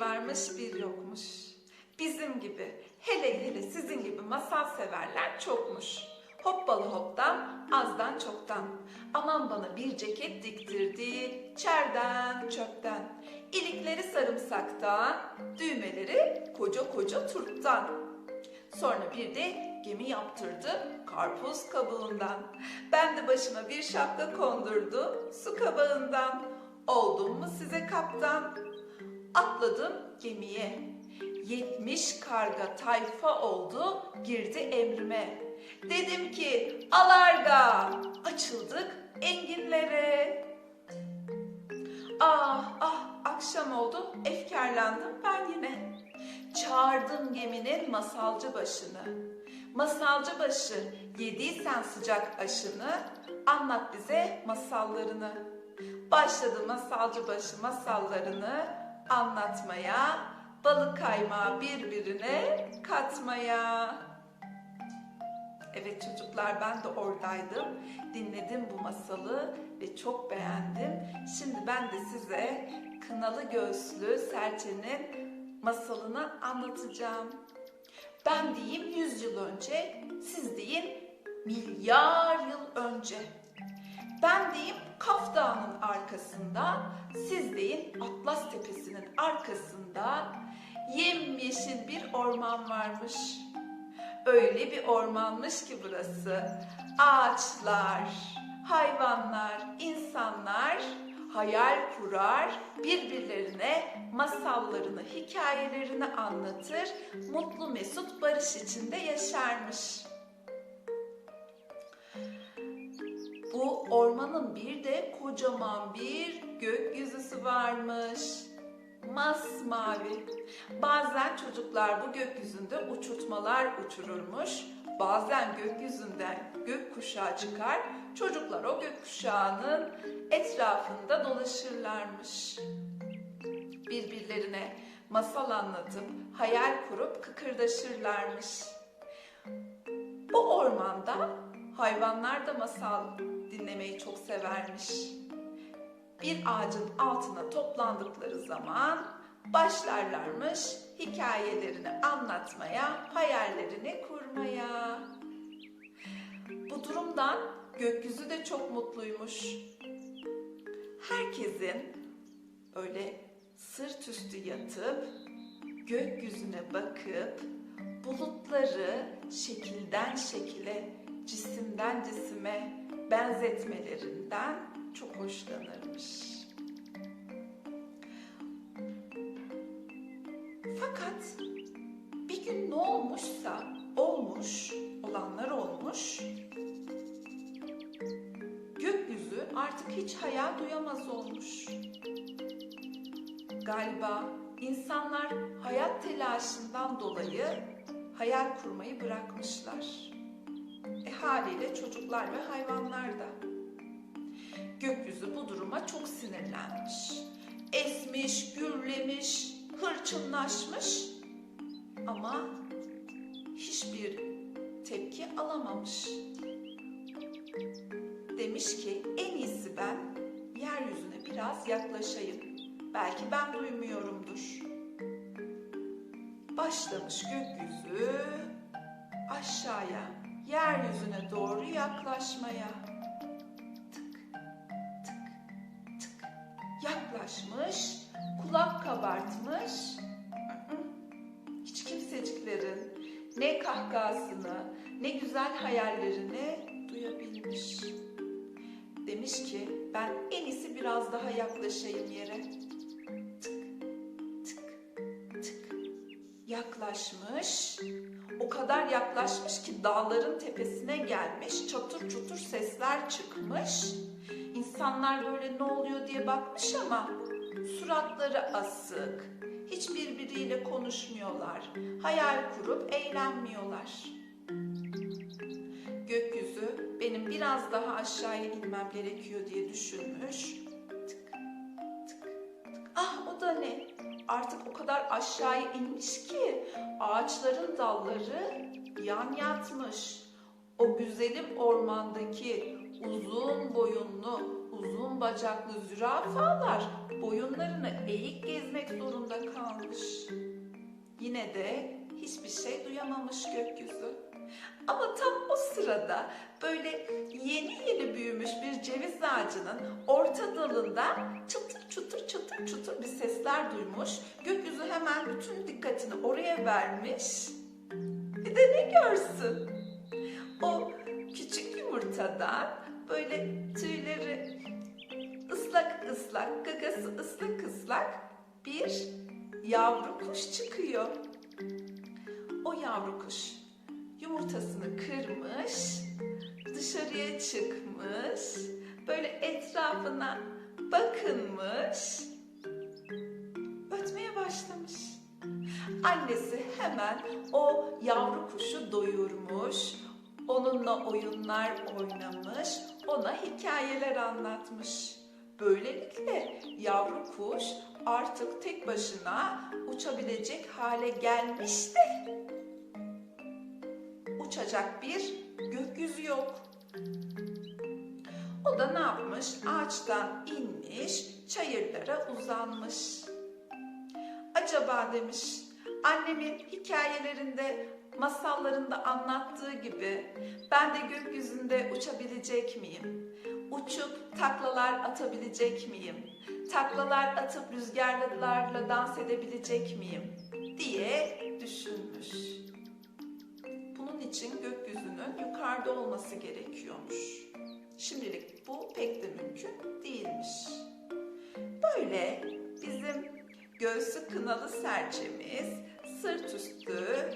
Bir varmış bir yokmuş. Bizim gibi, hele hele sizin gibi masal severler çokmuş. Hoppalı hoptan, azdan çoktan. Aman bana bir ceket diktirdi, çerden çöpten. İlikleri sarımsaktan, düğmeleri koca koca turptan. Sonra bir de gemi yaptırdı karpuz kabuğundan. Ben de başıma bir şapka kondurdum su kabağından. Oldum mu size kaptan? Atladım gemiye. Yetmiş karga tayfa oldu girdi emrime. Dedim ki alarga açıldık enginlere. Ah ah akşam oldu efkarlandım ben yine. Çağırdım geminin masalcı başını. Masalcı başı yediysen sıcak aşını anlat bize masallarını. Başladı masalcı başı masallarını anlatmaya, balık kaymağı birbirine katmaya. Evet çocuklar ben de oradaydım. Dinledim bu masalı ve çok beğendim. Şimdi ben de size Kınalı Göğüslü Serçe'nin masalını anlatacağım. Ben diyeyim 100 yıl önce, siz deyin milyar yıl önce. Ben diyeyim Kaf Dağı'nın arkasında, siz deyin Atlas Tepesi'nin arkasında yemyeşil bir orman varmış. Öyle bir ormanmış ki burası. Ağaçlar, hayvanlar, insanlar hayal kurar, birbirlerine masallarını, hikayelerini anlatır, mutlu mesut barış içinde yaşarmış. Bu ormanın bir de kocaman bir gökyüzüsü varmış. Masmavi. Bazen çocuklar bu gökyüzünde uçurtmalar uçururmuş. Bazen gökyüzünden gökkuşağı çıkar. Çocuklar o gökkuşağının etrafında dolaşırlarmış. Birbirlerine masal anlatıp hayal kurup kıkırdaşırlarmış. Bu ormanda hayvanlar da masal dinlemeyi çok severmiş. Bir ağacın altına toplandıkları zaman başlarlarmış hikayelerini anlatmaya, hayallerini kurmaya. Bu durumdan gökyüzü de çok mutluymuş. Herkesin öyle sırt üstü yatıp gökyüzüne bakıp bulutları şekilden şekile, cisimden cisime benzetmelerinden çok hoşlanırmış. Fakat bir gün ne olmuşsa olmuş, olanlar olmuş. Gökyüzü artık hiç hayal duyamaz olmuş. Galiba insanlar hayat telaşından dolayı hayal kurmayı bırakmışlar. E haliyle çocuklar ve hayvanlar da. Gökyüzü bu duruma çok sinirlenmiş. Esmiş, gürlemiş, hırçınlaşmış ama hiçbir tepki alamamış. Demiş ki en iyisi ben yeryüzüne biraz yaklaşayım. Belki ben duymuyorumdur. Başlamış gökyüzü aşağıya, yeryüzüne doğru yaklaşmaya. Tık, tık, tık. Yaklaşmış, kulak kabartmış. Hiç kimseciklerin ne kahkahasını, ne güzel hayallerini duyabilmiş. Demiş ki ben en iyisi biraz daha yaklaşayım yere. Yaklaşmış. O kadar yaklaşmış ki dağların tepesine gelmiş. Çatır çutur sesler çıkmış. İnsanlar böyle ne oluyor diye bakmış ama suratları asık. Hiç birbiriyle konuşmuyorlar. Hayal kurup eğlenmiyorlar. Gökyüzü benim biraz daha aşağıya inmem gerekiyor diye düşünmüş. Artık o kadar aşağıya inmiş ki ağaçların dalları yan yatmış. O güzelim ormandaki uzun boyunlu, uzun bacaklı zürafalar boyunlarını eğik gezmek zorunda kalmış. Yine de hiçbir şey duyamamış gökyüzü. Ama tam o sırada böyle yeni yeni büyümüş bir ceviz ağacının orta dalında çıtır çıtır çıtır çıtır bir sesler duymuş. Gökyüzü hemen bütün dikkatini oraya vermiş. Bir de ne görsün? O küçük yumurtadan böyle tüyleri ıslak ıslak, gagası ıslak ıslak bir yavru kuş çıkıyor. O yavru kuş yumurtasını kırmış, dışarıya çıkmış, böyle etrafına bakınmış, ötmeye başlamış. Annesi hemen o yavru kuşu doyurmuş, onunla oyunlar oynamış, ona hikayeler anlatmış. Böylelikle yavru kuş artık tek başına uçabilecek hale gelmiş de uçacak bir gökyüzü yok. O da ne yapmış? Ağaçtan inmiş, çayırlara uzanmış. Acaba demiş, annemin hikayelerinde, masallarında anlattığı gibi ben de gökyüzünde uçabilecek miyim? Uçup taklalar atabilecek miyim? Taklalar atıp rüzgarlarla dans edebilecek miyim? diye düşünmüş. İçin gökyüzünün yukarıda olması gerekiyormuş. Şimdilik bu pek de mümkün değilmiş. Böyle bizim göğsü kınalı serçemiz sırt üstü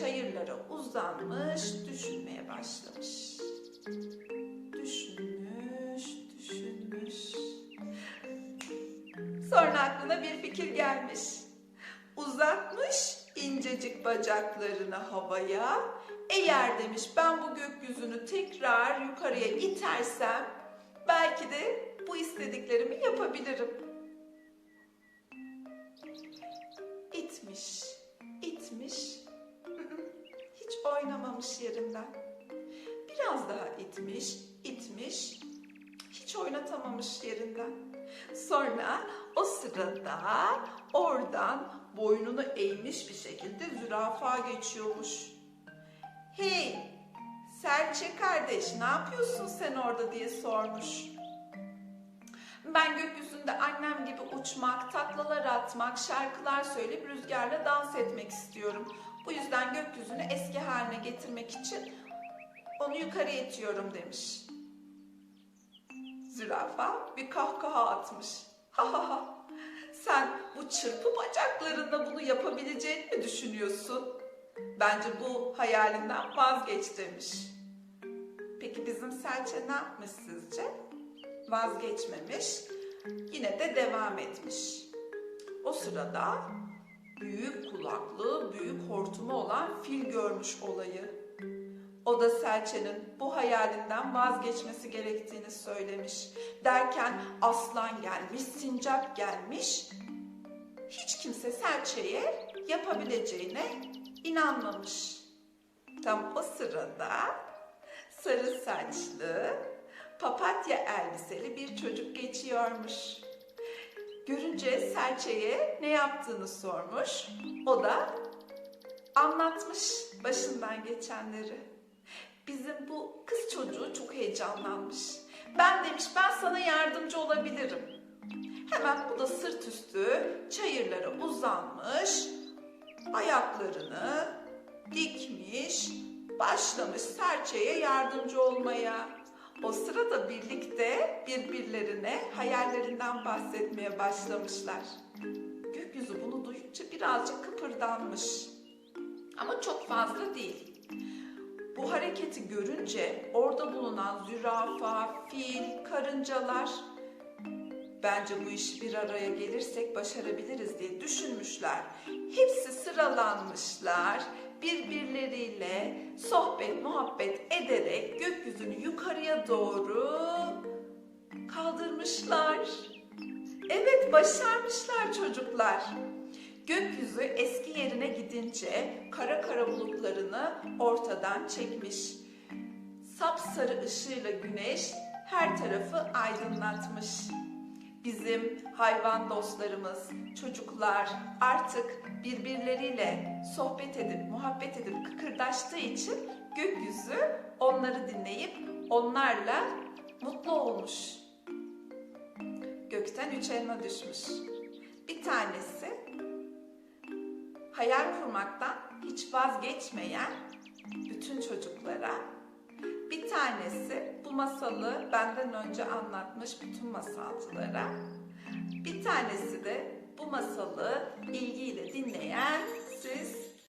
çayırlara uzanmış düşünmeye başlamış. İncecik bacaklarını havaya. Eğer demiş ben bu gökyüzünü tekrar yukarıya itersem belki de bu istediklerimi yapabilirim. İtmiş, itmiş. Hiç oynamamış yerinden. Biraz daha itmiş, itmiş. Hiç oynatamamış yerinden. Sonra o sırada oradan boynunu eğmiş bir şekilde zürafa geçiyormuş. Hey, serçe kardeş ne yapıyorsun sen orada diye sormuş. Ben gökyüzünde annem gibi uçmak, taklalar atmak, şarkılar söyleyip rüzgarla dans etmek istiyorum. Bu yüzden gökyüzünü eski haline getirmek için onu yukarı itiyorum demiş. Zürafa bir kahkaha atmış. Ha ha ha. Sen bu çırpı bacaklarında bunu yapabileceğini mi düşünüyorsun? Bence bu hayalinden vazgeç demiş. Peki bizim serçe ne yapmış sizce? Vazgeçmemiş, yine de devam etmiş. O sırada büyük kulaklı, büyük hortumu olan fil görmüş olayı. O da serçenin bu hayalinden vazgeçmesi gerektiğini söylemiş. Derken aslan gelmiş, sincap gelmiş. Hiç kimse serçeye yapabileceğine inanmamış. Tam o sırada sarı saçlı, papatya elbiseli bir çocuk geçiyormuş. Görünce serçeye ne yaptığını sormuş. O da anlatmış başından geçenleri. Bizim bu kız çocuğu çok heyecanlanmış. Ben demiş ben sana yardımcı olabilirim. Hemen bu da sırt üstü çayırlara uzanmış, ayaklarını dikmiş, başlamış serçeye yardımcı olmaya. O sırada birlikte birbirlerine hayallerinden bahsetmeye başlamışlar. Gökyüzü bunu duyunca birazcık kıpırdanmış. Ama çok fazla değil. Bu hareketi görünce orada bulunan zürafa, fil, karıncalar bence bu işi bir araya gelirsek başarabiliriz diye düşünmüşler. Hepsi sıralanmışlar. Birbirleriyle sohbet, muhabbet ederek gökyüzünü yukarıya doğru kaldırmışlar. Evet, başarmışlar çocuklar. Gökyüzü eski yerine gidince kara kara bulutlarını ortadan çekmiş. Sapsarı ışığıyla güneş her tarafı aydınlatmış. Bizim hayvan dostlarımız, çocuklar artık birbirleriyle sohbet edip, muhabbet edip kıkırdaştığı için gökyüzü onları dinleyip onlarla mutlu olmuş. Gökten üç elma düşmüş. Bir tanesi hayal kurmaktan hiç vazgeçmeyen bütün çocuklara, bir tanesi bu masalı benden önce anlatmış bütün masalcılara, bir tanesi de bu masalı ilgiyle dinleyen siz